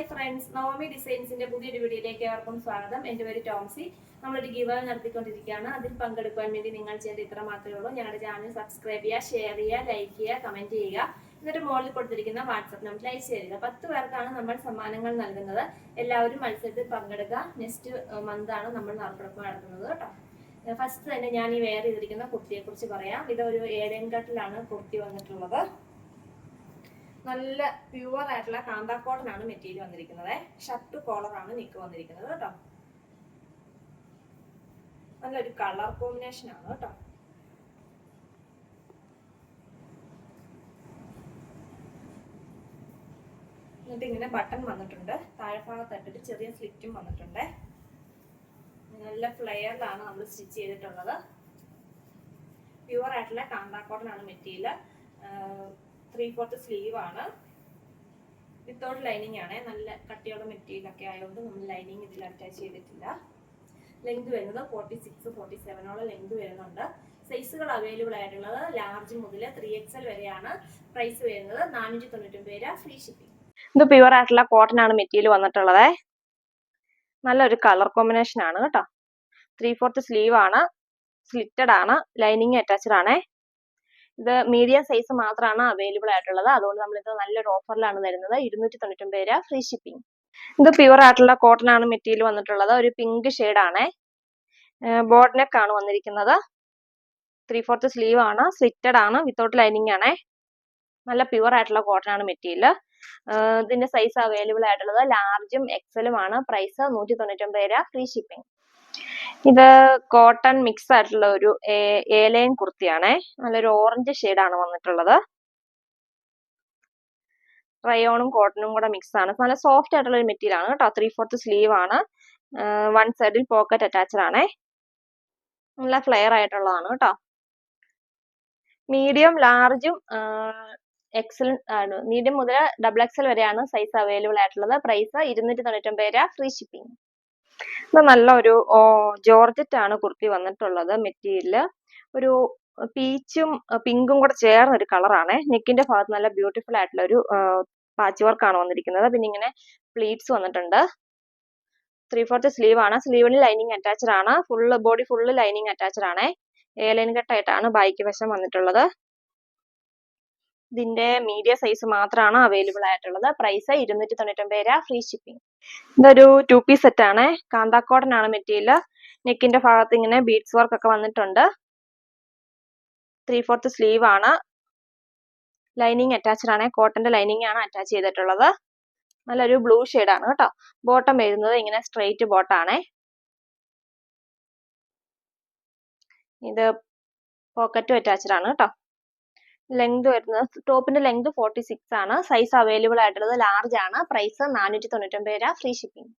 Hi friends Naomi ഡിസൈൻസിന്റെ പുതിയൊരു വീഡിയോയിലേക്ക് ഏവർക്കും സ്വാഗതം. എന്റെ പേര് ടോംസി. നമ്മളൊരു ഗിവ് നടത്തിക്കൊണ്ടിരിക്കുകയാണ്. അതിൽ പങ്കെടുക്കാൻ വേണ്ടി നിങ്ങൾ ചെയ്യേണ്ട ഇത്ര മാത്രമേ ഉള്ളൂ. ഞങ്ങളുടെ ചാനൽ സബ്സ്ക്രൈബ് ചെയ്യുക ഷെയർ ചെയ്യുക ലൈക്ക് ചെയ്യുക കമന്റ് ചെയ്യുക. എന്നിട്ട് മുകളിൽ കൊടുത്തിരിക്കുന്ന വാട്സപ്പ് നമ്പർ അയച്ചു തരിക. പത്ത് പേർക്കാണ് നമ്മൾ സമ്മാനങ്ങൾ നൽകുന്നത്. എല്ലാവരും മത്സരത്തിൽ പങ്കെടുക്കുക. നെക്സ്റ്റ് മന്ത് ആണ് നമ്മൾ നറുക്കെടുപ്പ് നടത്തുന്നത് കേട്ടോ. ഫസ്റ്റ് തന്നെ ഞാൻ ഈ വെയർ ചെയ്തിരിക്കുന്ന കുർത്തിയെ കുറിച്ച് പറയാം. ഇതൊരു ഏഴേം കട്ടിലാണ് കുർത്തി വന്നിട്ടുള്ളത്. നല്ല പ്യുവർ ആയിട്ടുള്ള കാന്താ കോട്ടൺ ആണ് മെറ്റീരിയൽ വന്നിരിക്കുന്നത്. ഷർട്ട് കോളർ ആണ് നിക്ക് വന്നിരിക്കുന്നത് കേട്ടോ. നല്ലൊരു കളർ കോമ്പിനേഷൻ ആണ് കേട്ടോ. എന്നിട്ട് ഇങ്ങനെ ബട്ടൺ വന്നിട്ടുണ്ട്. താഴെ ഭാഗത്തായിട്ടൊരു ചെറിയ സ്ലിറ്റും വന്നിട്ടുണ്ട്. നല്ല ഫ്ലെയറിലാണ് നമ്മൾ സ്റ്റിച്ച് ചെയ്തിട്ടുള്ളത്. പ്യുവർ ആയിട്ടുള്ള കാന്താ കോട്ടൺ ആണ് മെറ്റീരിയൽ ത്രീ ഫോർത്ത് സ്ലീവ് ആണ്. വിത്തൗട്ട് ലൈനിങ് ആണ്. നല്ല കട്ടിയുള്ള മെറ്റീരിയൽ ഒക്കെ ആയതുകൊണ്ട് നമ്മൾ ലൈനിങ് ഇതിൽ അറ്റാച്ച് ചെയ്തിട്ടില്ല. ലെങ്ത് വരുന്നത് ഫോർട്ടി സിക്സ് ഫോർട്ടി സെവനോളം ലെങ്ത് വരുന്നുണ്ട് സൈസുകൾ അവൈലബിൾ ആയിട്ടുള്ളത് ലാർജ് മുതൽ ത്രീ എക്സൽ വരെയാണ് പ്രൈസ് വരുന്നത്. നാനൂറ്റി തൊണ്ണൂറ്റൊമ്പത് രൂപ ഫ്രീ ഷിപ്പിംഗ് ഇത് പ്യുവർ ആയിട്ടുള്ള കോട്ടൺ ആണ് മെറ്റീരിയൽ വന്നിട്ടുള്ളത്. നല്ലൊരു കളർ കോമ്പിനേഷൻ ആണ് കേട്ടോ. ത്രീ ഫോർത്ത് സ്ലീവ് ആണ്. സ്ലിറ്റഡ് ആണ്. ലൈനിങ് അറ്റാച്ച്ഡ് ആണ്. ഇത് മീഡിയം സൈസ് മാത്രമാണ് അവൈലബിൾ ആയിട്ടുള്ളത്. അതുകൊണ്ട് നമ്മൾ ഇത് നല്ലൊരു ഓഫറിലാണ് തരുന്നത്. ഇരുന്നൂറ്റി തൊണ്ണൂറ്റൊമ്പത് രൂപ ഫ്രീ ഷിപ്പിംഗ് ഇത് പ്യുവർ ആയിട്ടുള്ള കോട്ടൺ ആണ് മെറ്റീരിയൽ വന്നിട്ടുള്ളത്. ഒരു പിങ്ക് ആണ്. ബോർഡ് നെക്ക് ആണ് വന്നിരിക്കുന്നത്. ത്രീ ഫോർത്ത് സ്ലീവ് ആണ്. സ്ലിറ്റഡ് ആണ്. വിത്തൗട്ട് ലൈനിങ് ആണ്. നല്ല പ്യുവർ ആയിട്ടുള്ള കോട്ടൺ ആണ് മെറ്റീരിയൽ ഇതിന്റെ സൈസ് അവൈലബിൾ ആയിട്ടുള്ളത് ലാർജും എക്സലും ആണ്. പ്രൈസ് നൂറ്റി തൊണ്ണൂറ്റൊമ്പത് രൂപ ഫ്രീ ഷിപ്പിംഗ് ഇത് കോട്ടൺ മിക്സ് ആയിട്ടുള്ള ഒരു ഏലയൻ കുർത്തിയാണേ. നല്ലൊരു ഓറഞ്ച് ആണ് വന്നിട്ടുള്ളത്. റയോണും കോട്ടണും കൂടെ മിക്സ് ആണ്. നല്ല സോഫ്റ്റ് ആയിട്ടുള്ള ഒരു മെറ്റീരിയൽ ആണ് കേട്ടോ. ത്രീ ഫോർത്ത് സ്ലീവ് ആണ് വൺ സൈഡിൽ പോക്കറ്റ് അറ്റാച്ച്ഡ് ആണേ. നല്ല ഫ്ലെയർ ആയിട്ടുള്ളതാണ് കേട്ടോ. മീഡിയം ലാർജും എക്സൽ ആണ് മീഡിയം മുതൽ ഡബിൾ എക്സൽ വരെയാണ് സൈസ് അവൈലബിൾ ആയിട്ടുള്ളത്. പ്രൈസ് ഇരുന്നൂറ്റി തൊണ്ണൂറ്റൊമ്പത് രൂപ ഫ്രീ ഷിപ്പിംഗ് ഇത് നല്ല ഒരു ജോർജറ്റ് ആണ് കുർത്തി വന്നിട്ടുള്ളത് മെറ്റീരിയൽ. ഒരു പീച്ചും പിങ്കും കൂടെ ചേർന്ന ഒരു കളറാണ്. നെക്കിന്റെ ഭാഗത്ത് നല്ല ബ്യൂട്ടിഫുൾ ആയിട്ടുള്ള ഒരു പാച്ച് വർക്കാണ് വന്നിരിക്കുന്നത്. പിന്നെ ഇങ്ങനെ പ്ലീറ്റ്സ് വന്നിട്ടുണ്ട്. ത്രീ ഫോർത്ത് സ്ലീവ് ആണ് സ്ലീവിന് ലൈനിങ് അറ്റാച്ച്ഡ് ആണ്. Full body full lining attached ആണ്. ഏലൈൻ കട്ടായിട്ടാണ് ബാക്ക് വശം വന്നിട്ടുള്ളത്. ഇതിന്റെ മീഡിയ സൈസ് മാത്രമാണ് അവൈലബിൾ ആയിട്ടുള്ളത്. പ്രൈസ് ഇരുന്നൂറ്റി തൊണ്ണൂറ്റൊമ്പത് രൂപ. Free shipping. ഇതൊരു ടു പീസ് സെറ്റ് ആണ്. കാന്താക്കോടൻ ആണ് മെറ്റീരിയൽ. നെക്കിന്റെ ഭാഗത്ത് ഇങ്ങനെ ബീഡ്സ് വർക്ക് ഒക്കെ വന്നിട്ടുണ്ട്. ത്രീ ഫോർത്ത് സ്ലീവ് ആണ്. ലൈനിങ് അറ്റാച്ച്ഡ് ആണ്. കോട്ടന്റെ ലൈനിങ് ആണ് അറ്റാച്ച് ചെയ്തിട്ടുള്ളത്. നല്ലൊരു ബ്ലൂ ആണ് കേട്ടോ. ബോട്ടം വരുന്നത് ഇങ്ങനെ സ്ട്രെയിറ്റ് ബോട്ടാണ് ഇത് പോക്കറ്റും അറ്റാച്ച്ഡ് ആണ് കേട്ടോ. ലെങ്ത് വരുന്നത്. ടോപ്പിന്റെ ലെങ്ത് ഫോർട്ടി സിക്സ് ആണ്. സൈസ് അവൈലബിൾ ആയിട്ടുള്ളത് ലാർജ് ആണ്. പ്രൈസ് നാനൂറ്റി തൊണ്ണൂറ്റൊമ്പത് രൂപ. ഫ്രീ ഷിപ്പിംഗ്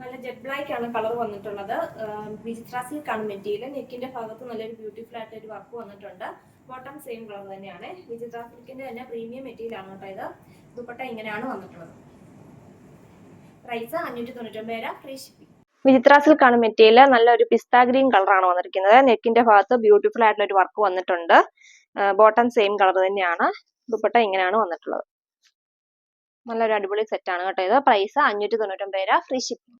നല്ല ജെറ്റ് ബ്ലാക്ക് ആണ് കളർ വന്നിട്ടുള്ളത്. വിചിത്ര സിൽക്ക് ആണ് മെറ്റീരിയൽ നെക്കിന്റെ ഭാഗത്ത് നല്ലൊരു ബ്യൂട്ടിഫുൾ ആയിട്ട് ഒരു വർക്ക് വന്നിട്ടുണ്ട്. ബോട്ടം സെയിം കളർ തന്നെയാണ്. വിചിത്ര സിൽക്കിന്റെ തന്നെ പ്രീമിയം മെറ്റീരിയൽ ആണ് കേട്ടോ ഇത്. ദുപ്പട്ട ഇങ്ങനെയാണ് വന്നിട്ടുള്ളത്. പ്രൈസ് അഞ്ഞൂറ്റി തൊണ്ണൂറ്റൊമ്പത് രൂപ ഫ്രീ ഷിപ്പിംഗ് വിചിത്ര സിൽക്കാണ് മെറ്റീരിയൽ നല്ലൊരു പിസ്ത ഗ്രീൻ കളറാണ് വന്നിരിക്കുന്നത്. നെക്കിന്റെ ഭാഗത്ത് ബ്യൂട്ടിഫുൾ ആയിട്ടുള്ള ഒരു വർക്ക് വന്നിട്ടുണ്ട്. ബോട്ടം സെയിം കളർ തന്നെയാണ്. ദുപ്പട്ട ഇങ്ങനെയാണ് വന്നിട്ടുള്ളത്. നല്ലൊരു അടിപൊളി സെറ്റാണ് കേട്ടോ ഇത്. പ്രൈസ് അഞ്ഞൂറ്റി തൊണ്ണൂറ്റൊമ്പത് രൂപ. ഫ്രീ ഷിപ്പിംഗ്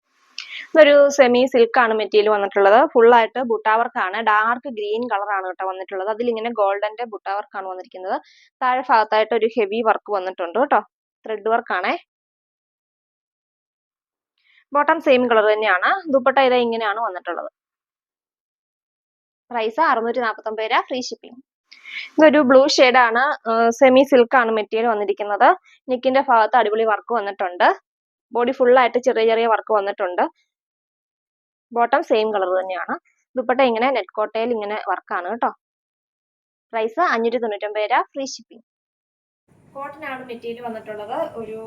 ഇതൊരു സെമി സിൽക്ക് ആണ് മെറ്റീരിയൽ വന്നിട്ടുള്ളത്. ഫുൾ ആയിട്ട് ബുട്ടാവർക്ക് ഡാർക്ക് ഗ്രീൻ കളറാണ് കേട്ടോ വന്നിട്ടുള്ളത്. അതിലിങ്ങനെ ഗോൾഡന്റെ ബുട്ടാവർക്ക് ആണ് വന്നിരിക്കുന്നത്. താഴെ ഭാഗത്തായിട്ട് ഒരു ഹെവി വർക്ക് വന്നിട്ടുണ്ട് കേട്ടോ. ത്രെഡ് വർക്ക് ആണേ. ബോട്ടം സെയിം കളർ തന്നെയാണ്. ദുപ്പട്ട ഇതാ ഇങ്ങനെയാണ് വന്നിട്ടുള്ളത്. പ്രൈസ് അറുന്നൂറ്റി നാൽപ്പത്തൊമ്പത് രൂപ. ഫ്രീ ഷിപ്പിംഗ് ഇതൊരു ബ്ലൂ ആണ് സെമി സിൽക്ക് ആണ് മെറ്റീരിയൽ വന്നിരിക്കുന്നത്. നെക്കിന്റെ ഭാഗത്ത് അടിപൊളി വർക്ക് വന്നിട്ടുണ്ട്. ബോഡി ഫുൾ ആയിട്ട് ചെറിയ ചെറിയ വർക്ക് വന്നിട്ടുണ്ട്. ബോട്ടം സെയിം കളർ തന്നെയാണ്. ദുപ്പട്ട ഇങ്ങനെ നെറ്റ് കോട്ടയിൽ ഇങ്ങനെ വർക്കാണ് കേട്ടോ. പ്രൈസ് അഞ്ഞൂറ്റി തൊണ്ണൂറ്റൊമ്പത് രൂപ ഫ്രീ ഷിപ്പിംഗ് കോട്ടൺ ആണ് മെറ്റീരിയൽ വന്നിട്ടുള്ളത്. ഒരു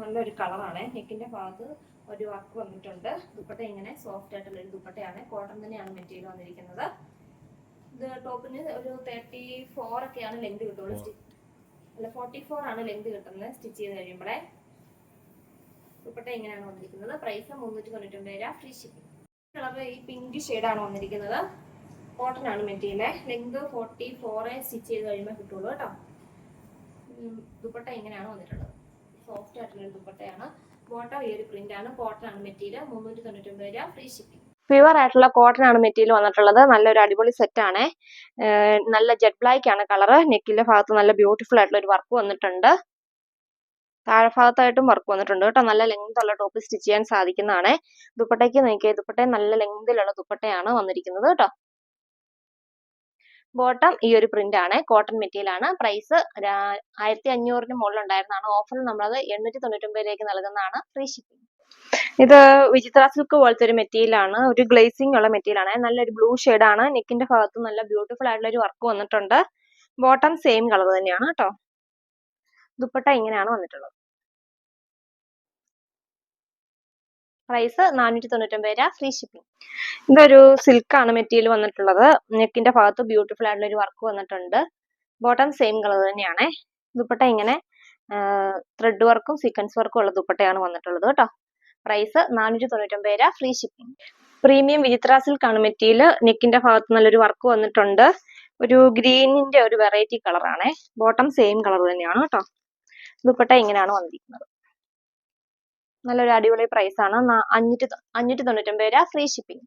നല്ലൊരു കളറാണ് നെക്കിന്റെ ഭാഗത്ത് ഒരു വർക്ക് വന്നിട്ടുണ്ട്. ദുപ്പട്ട ഇങ്ങനെ സോഫ്റ്റ് ആയിട്ടുള്ള ഒരു ദുപ്പട്ടയാണ്. കോട്ടൺ തന്നെയാണ് മെറ്റീരിയൽ വന്നിരിക്കുന്നത്. ഇത് ടോപ്പിന് ഒരു തേർട്ടി ഫോർ ഒക്കെയാണ് ലെങ്ത് കിട്ടുള്ളൂ. സ്റ്റിച്ച് അല്ല ഫോർട്ടി ഫോർ ആണ് ലെങ്ത് കിട്ടുന്നത് സ്റ്റിച്ച് ചെയ്ത് കഴിയുമ്പോഴേ ദുപ്പട്ട ഇങ്ങനെയാണ് വന്നിരിക്കുന്നത്. പ്രൈസ് മുന്നൂറ്റി തൊണ്ണൂറ്റൊമ്പത് രൂപ ഫ്രീ ഷിപ്പിംഗ് കളർ ഈ പിങ്ക് ആണ് വന്നിരിക്കുന്നത്. കോട്ടൺ ആണ് material. Length forty four stitch ചെയ്ത് കഴിയുമ്പോൾ കിട്ടുള്ളൂ കേട്ടോ. ദുപ്പട്ട ഇങ്ങനെയാണ് വന്നിട്ടുള്ളത്. സോഫ്റ്റ് ആയിട്ടുള്ള ദുപ്പട്ടയാണ്. ബോട്ടം ഈ ഒരു പ്രിന്റ് ആണ്. കോട്ടൺ ആണ് മെറ്റീരിയൽ. മുന്നൂറ്റി തൊണ്ണൂറ്റൊമ്പത് രൂപ ഫ്രീ ഷിപ്പിംഗ് പ്യുവർ ആയിട്ടുള്ള കോട്ടൺ ആണ് മെറ്റീരിയൽ വന്നിട്ടുള്ളത്. നല്ലൊരു അടിപൊളി സെറ്റ് ആണ്. നല്ല ജെറ്റ് ബ്ലാക്ക് ആണ് കളർ നെക്കിന്റെ ഭാഗത്ത് നല്ല ബ്യൂട്ടിഫുൾ ആയിട്ടുള്ള ഒരു വർക്ക് വന്നിട്ടുണ്ട്. താഴെ ഭാഗത്തായിട്ടും വർക്ക് വന്നിട്ടുണ്ട് കേട്ടോ. നല്ല ലെങ്ത് ഉള്ള ടോപ്പ് സ്റ്റിച്ച് ചെയ്യാൻ സാധിക്കുന്നതാണ്. ദുപ്പട്ടയ്ക്ക് നോക്കിയാൽ ദുപ്പട്ട നല്ല ലെങ്തിലുള്ള ദുപ്പട്ടയാണ് വന്നിരിക്കുന്നത് കേട്ടോ. ബോട്ടം ഈ ഒരു പ്രിന്റ് ആണ്. കോട്ടൺ മെറ്റീരിയൽ ആണ്. പ്രൈസ് ആയിരത്തി അഞ്ഞൂറിന് മുകളിൽ ഉണ്ടായിരുന്നതാണ്. ഓഫറിൽ നമ്മളത് എണ്ണൂറ്റി തൊണ്ണൂറ്റൊമ്പതിലേക്ക് നൽകുന്നതാണ്. ഫ്രീ ഷിപ്പിംഗ് ഇത് വിചിത്ര സിൽക്ക് പോലത്തെ ഒരു മെറ്റീരിയൽ ആണ്. ഒരു ഗ്ലേസിംഗ് ഉള്ള മെറ്റീരിയൽ ആണ്. നല്ലൊരു ബ്ലൂ ആണ്. നെക്കിന്റെ ഭാഗത്ത് നല്ല ബ്യൂട്ടിഫുൾ ആയിട്ടുള്ള ഒരു വർക്ക് വന്നിട്ടുണ്ട്. ബോട്ടം സെയിം കളർ തന്നെയാണ് കേട്ടോ ദുപ്പട്ട ഇങ്ങനെയാണ് വന്നിട്ടുള്ളത്. പ്രൈസ് നാനൂറ്റി തൊണ്ണൂറ്റൊമ്പത് രൂപ ഫ്രീ ഷിപ്പിംഗ് ഇതൊരു സിൽക്കാണ് മെറ്റീരിയൽ വന്നിട്ടുള്ളത്. നെക്കിന്റെ ഭാഗത്ത് ബ്യൂട്ടിഫുൾ ആയിട്ടുള്ള ഒരു വർക്ക് വന്നിട്ടുണ്ട്. ബോട്ടം സെയിം കളർ തന്നെയാണ്. ദുപ്പട്ട ഇങ്ങനെ ത്രെഡ് വർക്കും സീക്വൻസ് വർക്കും ഉള്ള ദുപ്പട്ടയാണ് വന്നിട്ടുള്ളത് കേട്ടോ പ്രൈസ് നാനൂറ്റി തൊണ്ണൂറ്റൊമ്പത് രൂപ ഫ്രീ ഷിപ്പിംഗ് പ്രീമിയം വിചിത്ര സിൽക്കാണ് മെറ്റീരിയൽ നെക്കിന്റെ ഭാഗത്ത് നല്ലൊരു വർക്ക് വന്നിട്ടുണ്ട്. ഒരു ഗ്രീനിന്റെ ഒരു വെറൈറ്റി കളറാണ് ബോട്ടം സെയിം കളർ തന്നെയാണ് കേട്ടോ ദുപ്പട്ട ഇങ്ങനെയാണ് വന്നിരിക്കുന്നത്. നല്ലൊരു അടിപൊളി പ്രൈസ് ആണ്. അഞ്ഞൂറ്റി അഞ്ഞൂറ്റി തൊണ്ണൂറ്റൊമ്പത് രൂപ ഫ്രീ ഷിപ്പിംഗ്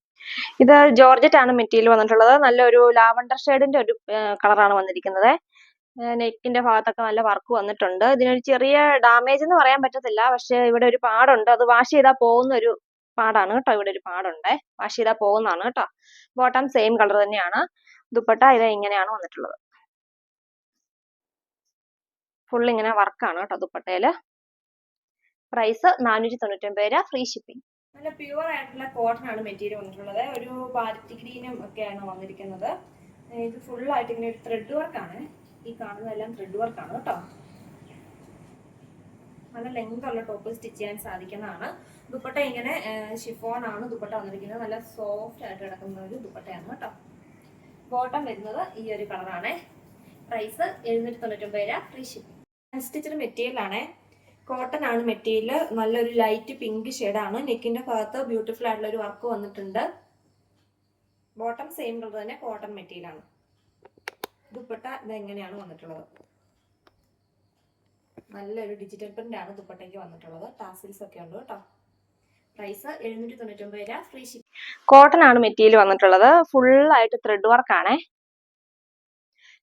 ഇത് ജോർജറ്റ് ആണ് മെറ്റീരിയൽ വന്നിട്ടുള്ളത്. നല്ലൊരു ലാവണ്ടർ ഷെയ്ഡിന്റെ ഒരു കളറാണ് വന്നിരിക്കുന്നത്. നെക്കിന്റെ ഭാഗത്തൊക്കെ നല്ല വർക്ക് വന്നിട്ടുണ്ട്. ഇതിനൊരു ചെറിയ ഡാമേജ് എന്ന് പറയാൻ പറ്റത്തില്ല. പക്ഷെ ഇവിടെ ഒരു പാടുണ്ട്. അത് വാഷ് ചെയ്താൽ പോകുന്ന ഒരു പാടാണ് കേട്ടോ. ഇവിടെ ഒരു പാടുണ്ട്. വാഷ് ചെയ്താൽ പോകുന്നതാണ് കേട്ടോ. ബോട്ടം സെയിം കളർ തന്നെയാണ്. ദുപ്പട്ട ഇത് ഇങ്ങനെയാണ് വന്നിട്ടുള്ളത്. ഫുൾ ഇങ്ങനെ വർക്കാണ് കേട്ടോ ദുപ്പട്ടയിൽ പ്രൈസ് നാനൂറ്റി തൊണ്ണൂറ്റൊമ്പത് രൂപ. ഫ്രീ ഷിപ്പിംഗ് നല്ല പ്യുവർ ആയിട്ടുള്ള കോട്ടൺ ആണ് മെറ്റീരിയൽ വന്നിട്ടുള്ളത്. ഒരു പാരറ്റ് ഗ്രീനും ഒക്കെയാണ് വന്നിരിക്കുന്നത്. ഇത് ഫുൾ ആയിട്ട് ഇങ്ങനെ ഒരു ത്രെഡ് വർക്കാണ് ഈ കാണുന്നതെല്ലാം ത്രെഡ് വർക്കാണ് കേട്ടോ. നല്ല ലെങ്ത് ഉള്ള ടോപ്പ് സ്റ്റിച്ച് ചെയ്യാൻ സാധിക്കുന്നതാണ്. ദുപ്പട്ട ഇങ്ങനെ ഷിഫോൺ ആണ് ദുപ്പട്ട വന്നിരിക്കുന്നത്. നല്ല സോഫ്റ്റ് ആയിട്ട് കിടക്കുന്ന ഒരു ദുപ്പട്ടയാണ് കേട്ടോ. ബോട്ടം വരുന്നത് ഈ ഒരു കളറാണ് പ്രൈസ് എഴുന്നൂറ്റി തൊണ്ണൂറ്റൊമ്പത് രൂപ ഫ്രീ ഷിപ്പിംഗ് സ്റ്റിച്ചഡ് മെറ്റീരിയൽ ആണ്. കോട്ടൺ ആണ് മെറ്റീരിയൽ നല്ലൊരു ലൈറ്റ് പിങ്ക് ആണ്. നെക്കിന്റെ ഭാഗത്ത് ബ്യൂട്ടിഫുൾ ആയിട്ടുള്ള ഒരു വർക്ക് വന്നിട്ടുണ്ട്. ബോട്ടം സെയിം കളർ തന്നെ കോട്ടൺ മെറ്റീരിയൽ ആണ്. ദുപ്പട്ട ഇത് എങ്ങനെയാണ് വന്നിട്ടുള്ളത്? നല്ലൊരു ഡിജിറ്റൽ പ്രിന്റ് ആണ് ദുപ്പട്ടയ്ക്ക് വന്നിട്ടുള്ളത്. ടാസിൽസ് ഒക്കെ ഉണ്ട് കേട്ടോ. പ്രൈസ് എഴുന്നൂറ്റി തൊണ്ണൂറ്റൊമ്പത് രൂപ. ഫ്രീ ഷിപ്പ് കോട്ടൺ ആണ് മെറ്റീരിയൽ വന്നിട്ടുള്ളത്. ഫുൾ ആയിട്ട് ത്രെഡ് വർക്ക് ആണേ.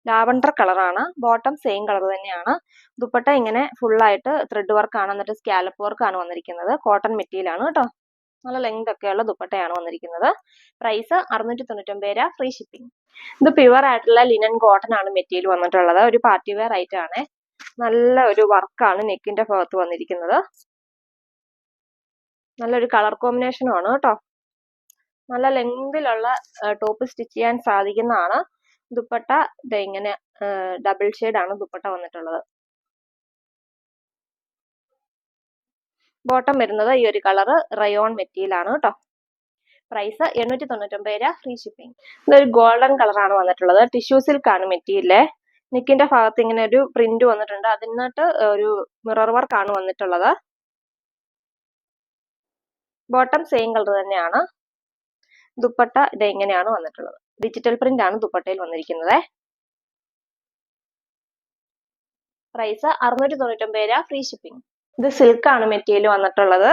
ലാവണ്ടർ കളറാണ് ബോട്ടം സെയിം കളർ തന്നെയാണ്. ദുപ്പട്ട ഇങ്ങനെ ഫുൾ ആയിട്ട് ത്രെഡ് വർക്കാണ് എന്നിട്ട് സ്കാലപ്പ് വർക്കാണ് വന്നിരിക്കുന്നത്. കോട്ടൺ മെറ്റീരിയൽ ആണ് കേട്ടോ. നല്ല ലെങ്ത് ഒക്കെയുള്ള ദുപ്പട്ടയാണ് വന്നിരിക്കുന്നത്. പ്രൈസ് അറുന്നൂറ്റി തൊണ്ണൂറ്റൊമ്പത് രൂപ ഫ്രീ ഷിപ്പിംഗ് ഇത് പ്യുവർ ആയിട്ടുള്ള ലിനൻ കോട്ടൺ ആണ് മെറ്റീരിയൽ വന്നിട്ടുള്ളത്. ഒരു പാർട്ടി വെയർ ആണ്. നല്ല ഒരു വർക്കാണ് നെക്കിന്റെ ഭാഗത്ത് വന്നിരിക്കുന്നത്. നല്ലൊരു കളർ കോമ്പിനേഷനും ആണ് കേട്ടോ. നല്ല ലെങ്തിലുള്ള ടോപ്പ് സ്റ്റിച്ച് ചെയ്യാൻ സാധിക്കുന്നതാണ്. ദുപ്പട്ട ഇത് ഇങ്ങനെ ഡബിൾ ആണ് ദുപ്പട്ട വന്നിട്ടുള്ളത്. ബോട്ടം വരുന്നത് ഈ ഒരു കളർ റയോൺ മെറ്റീരിയലാണ് കേട്ടോ പ്രൈസ് എണ്ണൂറ്റി തൊണ്ണൂറ്റൊമ്പത് രൂപ ഫ്രീ ഷിപ്പിംഗ് ഇതൊരു ഗോൾഡൻ കളറാണ് വന്നിട്ടുള്ളത്. ടിഷ്യൂ സിൽക്ക് ആണ് മെറ്റീരിയൽ നെക്കിന്റെ ഭാഗത്ത് ഇങ്ങനെ ഒരു പ്രിന്റ് വന്നിട്ടുണ്ട്. അതിനകത്ത് ഒരു മിറർ വർക്ക് ആണ് വന്നിട്ടുള്ളത്. ബോട്ടം സെയിം കളർ തന്നെയാണ്. ദുപ്പട്ട ഇത് ഇങ്ങനെയാണ് വന്നിട്ടുള്ളത്? ഡിജിറ്റൽ പ്രിന്റ് ആണ് ദുപ്പട്ടയിൽ വന്നിരിക്കുന്നത്. പ്രൈസ് അറുന്നൂറ്റി തൊണ്ണൂറ്റൊമ്പത് രൂപ ഫ്രീ ഷിപ്പിംഗ് ഇത് സിൽക്ക് ആണ് മെറ്റീരിയൽ വന്നിട്ടുള്ളത്.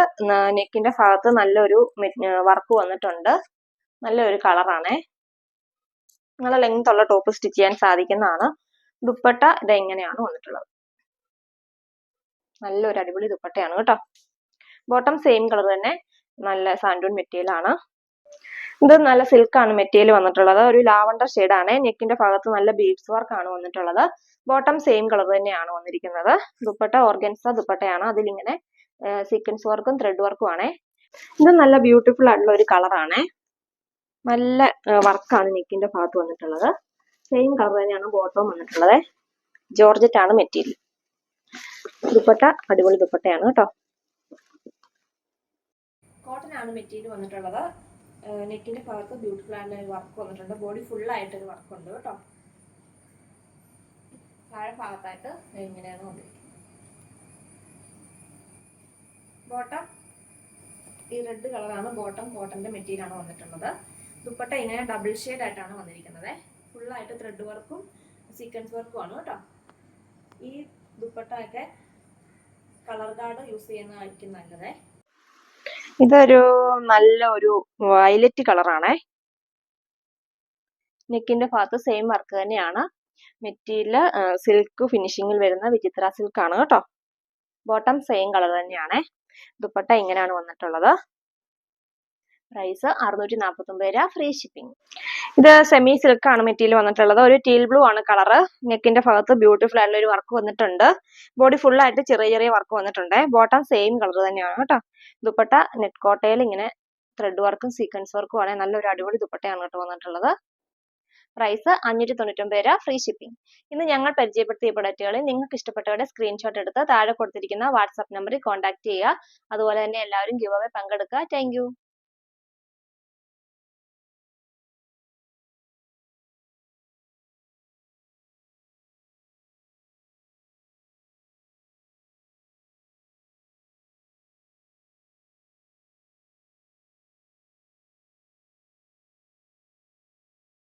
നെക്കിന്റെ ഭാഗത്ത് നല്ലൊരു വർക്ക് വന്നിട്ടുണ്ട്. നല്ലൊരു കളറാണേ. നല്ല ലെങ്ത് ഉള്ള ടോപ്പ് സ്റ്റിച്ച് ചെയ്യാൻ സാധിക്കുന്നതാണ്. ദുപ്പട്ട ഇത് എങ്ങനെയാണ് വന്നിട്ടുള്ളത്? നല്ലൊരു അടിപൊളി ദുപ്പട്ടയാണ് കേട്ടോ. ബോട്ടം സെയിം കളർ തന്നെ. നല്ല സാൻഡൂൺ മെറ്റീരിയൽ ആണ്. ഇത് നല്ല സിൽക്ക് ആണ് മെറ്റീരിയൽ വന്നിട്ടുള്ളത്. ഒരു ലാവണ്ടർ ആണ്. നെക്കിന്റെ ഭാഗത്ത് നല്ല ബീഡ്സ് വർക്ക് ആണ് വന്നിട്ടുള്ളത്. ബോട്ടം സെയിം കളർ തന്നെയാണ് വന്നിരിക്കുന്നത്. ദുപ്പട്ട ഓർഗൻസ ദുപ്പട്ടയാണ്. അതിലിങ്ങനെ സീക്വൻസ് വർക്കും ത്രെഡ് വർക്കും ആണേ. ഇത് നല്ല ബ്യൂട്ടിഫുൾ ആയിട്ടുള്ള ഒരു കളറാണ് നല്ല വർക്കാണ് നെക്കിന്റെ ഭാഗത്ത് വന്നിട്ടുള്ളത്. സെയിം കളർ തന്നെയാണ് ബോട്ടവും വന്നിട്ടുള്ളത്. ജോർജറ്റ് ആണ് മെറ്റീരിയൽ ദുപ്പട്ട അടിപൊളി ദുപ്പട്ടയാണ് കേട്ടോ. കോട്ടൺ ആണ് മെറ്റീരിയൽ വന്നിട്ടുള്ളത്. നെക്കിന്റെ ഭാഗത്ത് ബ്യൂട്ടിഫുൾ ആയിട്ടുള്ള ഒരു വർക്ക് വന്നിട്ടുണ്ട്. ബോഡി ഫുൾ ആയിട്ട് ഒരു വർക്ക് ഉണ്ട് കേട്ടോ. താഴെ ഭാഗത്തായിട്ട് ഇങ്ങനെയാണ് വന്നിരിക്കുന്നത്. ബോട്ടം ഈ റെഡ് കളറാണ് ബോട്ടം കോട്ടന്റെ മെറ്റീരിയൽ ആണ് വന്നിട്ടുള്ളത്. ദുപ്പട്ട ഇങ്ങനെ ഡബിൾ ഷെയ്ഡ് ആയിട്ടാണ് വന്നിരിക്കുന്നത്. ഫുൾ ആയിട്ട് ത്രെഡ് വർക്കും സീക്വൻസ് വർക്കും ആണ് കേട്ടോ. ഈ ദുപ്പട്ട ഒക്കെ കളർ ഗാർഡ് യൂസ് ചെയ്യുന്നതായിരിക്കും നല്ലത്. ഇതൊരു നല്ല ഒരു വയലറ്റ് കളറാണേ. നെക്കിന്റെ ഭാഗത്ത് സെയിം വർക്ക് തന്നെയാണ്. മെറ്റീരിയൽ സിൽക്ക് ഫിനിഷിങ്ങിൽ വരുന്ന വിചിത്ര സിൽക്ക് ആണ് കേട്ടോ. ബോട്ടം സെയിം കളർ തന്നെയാണേ. ദുപ്പട്ട ഇങ്ങനെയാണ് വന്നിട്ടുള്ളത്. പ്രൈസ് അറുന്നൂറ്റി നാൽപ്പത്തി ഒമ്പത് രൂപ ഫ്രീ ഷിപ്പിംഗ് ഇത് സെമി സിൽക്ക് ആണ് മെറ്റീരിയൽ വന്നിട്ടുള്ളത്. ഒരു ടീൽ ബ്ലൂ ആണ് കളറ് നെക്കിന്റെ ഭാഗത്ത് ബ്യൂട്ടിഫുൾ ആയിട്ടുള്ള ഒരു വർക്ക് വന്നിട്ടുണ്ട്. ബോഡി ഫുൾ ആയിട്ട് ചെറിയ ചെറിയ വർക്ക് വന്നിട്ടുണ്ട്. ബോട്ടം സെയിം കളർ തന്നെയാണ് കേട്ടോ. ദുപ്പട്ട നെറ്റ് കോട്ടയിൽ ഇങ്ങനെ ത്രെഡ് വർക്കും സീക്വൻസ് വർക്കും ആണ് നല്ലൊരു അടിപൊളി ദുപ്പട്ടയാണ് കേട്ടോ വന്നിട്ടുള്ളത്. പ്രൈസ് അഞ്ഞൂറ്റി തൊണ്ണൂറ്റൊമ്പത് രൂപ ഫ്രീ ഷിപ്പിംഗ് ഇന്ന് ഞങ്ങൾ പരിചയപ്പെടുത്തിയ പ്രൊഡക്റ്റുകളിൽ നിങ്ങൾക്ക് ഇഷ്ടപ്പെട്ടവരുടെ സ്ക്രീൻഷോട്ട് എടുത്ത് താഴെ കൊടുത്തിരിക്കുന്ന വാട്സാപ്പ് നമ്പറിൽ കോൺടാക്ട് ചെയ്യുക. അതുപോലെ തന്നെ എല്ലാവരും ഗിവ് അവേ പങ്കെടുക്കുക താങ്ക്